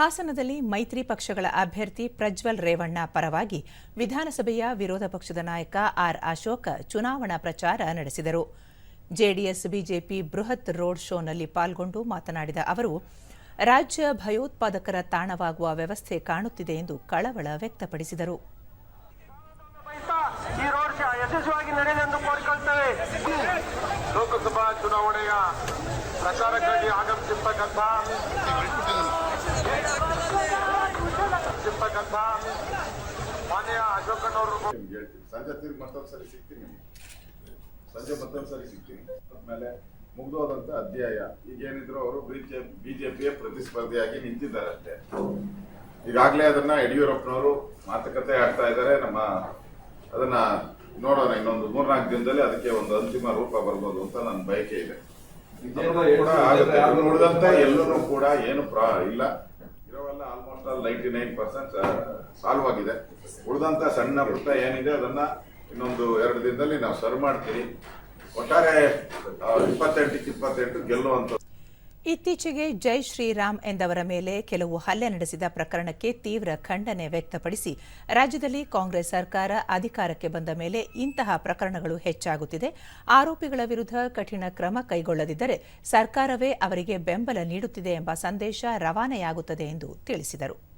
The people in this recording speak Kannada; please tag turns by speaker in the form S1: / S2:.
S1: ಹಾಸನದಲ್ಲಿ ಮೈತ್ರಿ ಪಕ್ಷಗಳ ಅಭ್ಯರ್ಥಿ ಪ್ರಜ್ವಲ್ ರೇವಣ್ಣ ಪರವಾಗಿ ವಿಧಾನಸಭೆಯ ವಿರೋಧ ಪಕ್ಷದ ನಾಯಕ ಆರ್ ಅಶೋಕ ಚುನಾವಣಾ ಪ್ರಚಾರ ನಡೆಸಿದರು. ಜೆಡಿಎಸ್ ಬಿಜೆಪಿ ಬೃಹತ್ ರೋಡ್ ಶೋನಲ್ಲಿ ಪಾಲ್ಗೊಂಡು ಮಾತನಾಡಿದ ಅವರು ರಾಜ್ಯ ಭಯೋತ್ಪಾದಕರ ತಾಣವಾಗುವ ವ್ಯವಸ್ಥೆ ಕಾಣುತ್ತಿದೆ ಎಂದು ಕಳವಳ ವ್ಯಕ್ತಪಡಿಸಿದರು.
S2: ಈ ರೋಡ್ ಶೋ ಯಶಸ್ವಿಯಾಗಿ ನಡೆಯಲಿ ಎಂದು ಲೋಕಸಭಾ ಚುನಾವಣೆಯ ಪ್ರಚಾರಕ್ಕಾಗಿ ಆಗಮಿಸಿರ್ತಕ್ಕಂಥ ಸಿಗ್ತಕ್ಕಂಥ ಮಾನ್ಯ ಅಶೋಕಣ್ಣವರು
S3: ಹೇಳ್ತೀನಿ ಸಂಜೆ ತಿರುಗಿ ಮತ್ತೊಂದು ಸರಿ ಸಿಗ್ತೀನಿ. ಸಂಜೆ ಮತ್ತೊಂದು ಸರಿ ಸಿಗ್ತೀನಿ. ಆದ್ಮೇಲೆ ಮುಗ್ದೋದಂತ ಅಧ್ಯಾಯ. ಈಗ ಏನಿದ್ರು ಅವರು ಬಿಜೆಪಿ ಬಿಜೆಪಿಯ ಪ್ರತಿಸ್ಪರ್ಧಿಯಾಗಿ ನಿಂತಿದ್ದಾರೆ ಅಷ್ಟೇ ಈಗಾಗಲೇ ಅದನ್ನ ಯಡಿಯೂರಪ್ಪನವರು ಮಾತುಕತೆ ಆಡ್ತಾ ಇದ್ದಾರೆ. ನಮ್ಮ ಅದನ್ನ ನೋಡೋಣ ಇನ್ನೊಂದು ಮೂರ್ನಾಲ್ಕು ದಿನದಲ್ಲಿ ಅದಕ್ಕೆ ಒಂದು ಅಂತಿಮ ರೂಪ ಬರ್ಬೋದು ಅಂತ ನನ್ನ ಬಯಕೆ ಇದೆ. ಎಲ್ಲರೂ ಕೂಡ ಏನು ಪ್ರಾ ಇಲ್ಲ. Almost all ninety nine percent solve ಆಗಿದೆ. ಉಳಿದಂತ ಸಣ್ಣ ಪುಟ್ಟ ಏನಿದೆ ಅದನ್ನ ಇನ್ನೊಂದು ಎರಡು ದಿನದಲ್ಲಿ ನಾವು ಸರ್ವ್ ಮಾಡ್ತೀವಿ. ಒಟ್ಟಾರೆ ಇಪ್ಪತ್ತೆಂಟಕ್ಕೆ ಇಪ್ಪತ್ತೆಂಟು ಗೆಲ್ಲುವಂತ
S1: ಇತ್ತೀಚೆಗೆ ಜೈ ಶ್ರೀರಾಮ್ ಎಂದವರ ಮೇಲೆ ಕೆಲವು ಹಲ್ಲೆ ನಡೆಸಿದ ಪ್ರಕರಣಕ್ಕೆ ತೀವ್ರ ಖಂಡನೆ ವ್ಯಕ್ತಪಡಿಸಿ ರಾಜ್ಯದಲ್ಲಿ ಕಾಂಗ್ರೆಸ್ ಸರ್ಕಾರ ಅಧಿಕಾರಕ್ಕೆ ಬಂದ ಮೇಲೆ ಇಂತಹ ಪ್ರಕರಣಗಳು ಹೆಚ್ಚಾಗುತ್ತಿದೆ. ಆರೋಪಿಗಳ ವಿರುದ್ಧ ಕಠಿಣ ಕ್ರಮ ಕೈಗೊಳ್ಳದಿದ್ದರೆ ಸರ್ಕಾರವೇ ಅವರಿಗೆ ಬೆಂಬಲ ನೀಡುತ್ತಿದೆ ಎಂಬ ಸಂದೇಶ ರವಾನೆಯಾಗುತ್ತದೆ ಎಂದು ತಿಳಿಸಿದರು.